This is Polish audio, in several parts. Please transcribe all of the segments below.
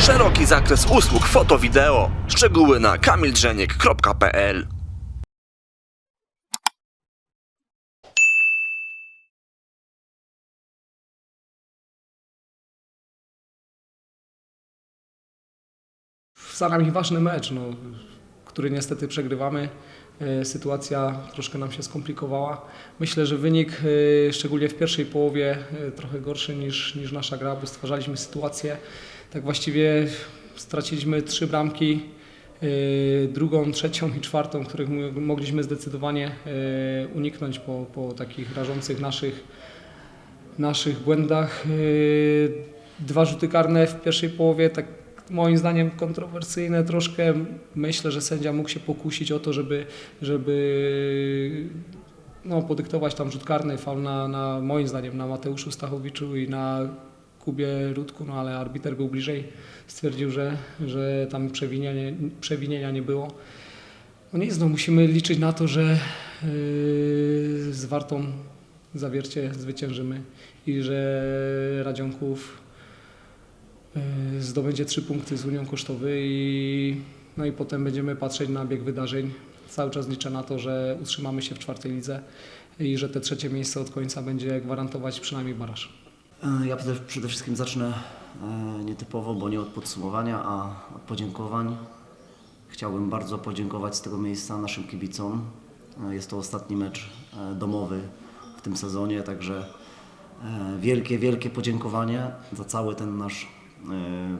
Szeroki zakres usług foto-wideo. Szczegóły na kamildrzeniek.pl Za nami ważny mecz, no, który niestety przegrywamy. E, Sytuacja troszkę nam się skomplikowała. Myślę, że wynik, e, szczególnie w pierwszej połowie, e, trochę gorszy niż, niż nasza gra, bo stwarzaliśmy sytuację. Tak właściwie straciliśmy trzy bramki, e, drugą, trzecią i czwartą, których mo- mogliśmy zdecydowanie e, uniknąć po, po takich rażących naszych, naszych błędach. E, Dwa rzuty karne w pierwszej połowie, tak moim zdaniem kontrowersyjne troszkę. Myślę, że sędzia mógł się pokusić o to, żeby, żeby no, podyktować tam rzut karny, faul na, na moim zdaniem na Mateuszu Stachowiczu i na Kubie Rudku, no ale arbiter był bliżej, stwierdził, że, że tam przewinienia, przewinienia nie było. No nic, no musimy liczyć na to, że yy, z Wartą zawiercie zwyciężymy i że Radzionków yy, zdobędzie trzy punkty z Unią Kosztowy i, no i potem będziemy patrzeć na bieg wydarzeń. Cały czas liczę na to, że utrzymamy się w czwartej lidze i że te trzecie miejsce od końca będzie gwarantować przynajmniej baraż. E, Ja przede, wszystkim zacznę e, nietypowo, bo nie od podsumowania, a od podziękowań. Chciałbym bardzo podziękować z tego miejsca naszym kibicom. E, Jest to ostatni mecz domowy w tym sezonie, także wielkie, wielkie podziękowanie za cały ten nasz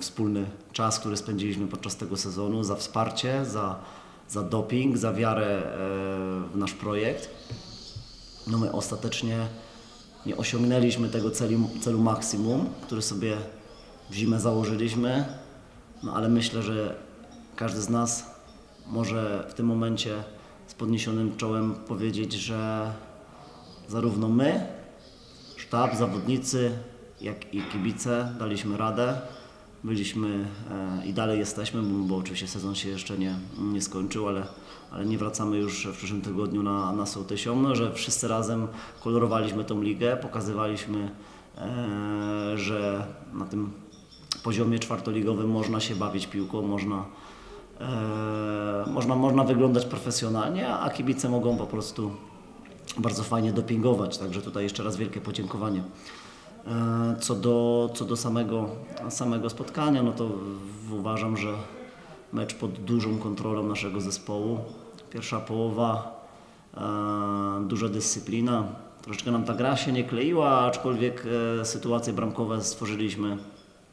wspólny czas, który spędziliśmy podczas tego sezonu, za wsparcie, za, za doping, za wiarę w nasz projekt. No my ostatecznie nie osiągnęliśmy tego celu, celu maksimum, który sobie w zimę założyliśmy, no ale myślę, że każdy z nas może w tym momencie z podniesionym czołem powiedzieć, że zarówno my, sztab, zawodnicy, jak i kibice daliśmy radę. Byliśmy e, i dalej jesteśmy, bo, oczywiście sezon się jeszcze nie, nie skończył, ale, ale nie wracamy już w przyszłym tygodniu na, na Sołtysią, że wszyscy razem kolorowaliśmy tą ligę, pokazywaliśmy, e, że na tym poziomie czwartoligowym można się bawić piłką, można, e, można, można wyglądać profesjonalnie, a kibice mogą po prostu bardzo fajnie dopingować. Także tutaj jeszcze raz wielkie podziękowanie. E, Co do, co do samego, samego spotkania, no to uważam, że mecz pod dużą kontrolą naszego zespołu. Pierwsza połowa, e, duża dyscyplina. Troszeczkę nam ta gra się nie kleiła, aczkolwiek e, sytuacje bramkowe stworzyliśmy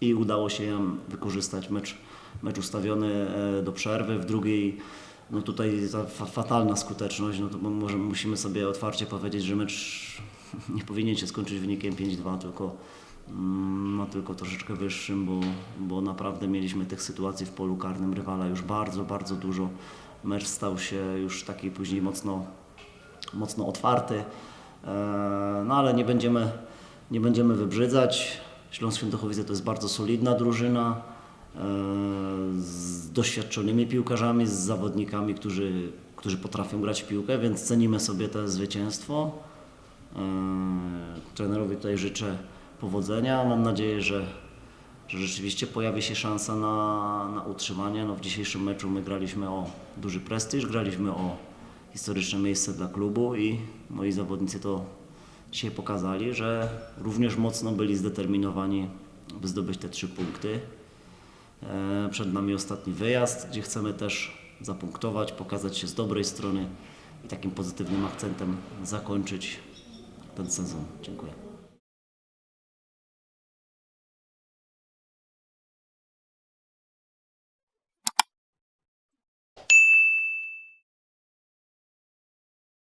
i udało się ją wykorzystać. Mecz, mecz ustawiony do przerwy. W drugiej no tutaj ta fa- fatalna skuteczność, no to mo- może musimy sobie otwarcie powiedzieć, że mecz nie powinien się skończyć wynikiem 5-2, tylko, mm, no, tylko troszeczkę wyższym, bo, bo naprawdę mieliśmy tych sytuacji w polu karnym rywala już bardzo, bardzo dużo. Mecz stał się już taki później mocno, mocno otwarty, e, no ale nie będziemy, nie będziemy wybrzydzać. Śląsk Świętochowice to jest bardzo solidna drużyna e, z doświadczonymi piłkarzami, z zawodnikami, którzy, którzy potrafią grać w piłkę, więc cenimy sobie to zwycięstwo. Trenerowi tutaj życzę powodzenia. Mam nadzieję, że, że rzeczywiście pojawi się szansa na, na utrzymanie. No, w dzisiejszym meczu my graliśmy o duży prestiż, graliśmy o historyczne miejsce dla klubu i moi zawodnicy to dzisiaj pokazali, że również mocno byli zdeterminowani, by zdobyć te trzy punkty. Przed nami ostatni wyjazd, gdzie chcemy też zapunktować, pokazać się z dobrej strony i takim pozytywnym akcentem zakończyć 不自助真贵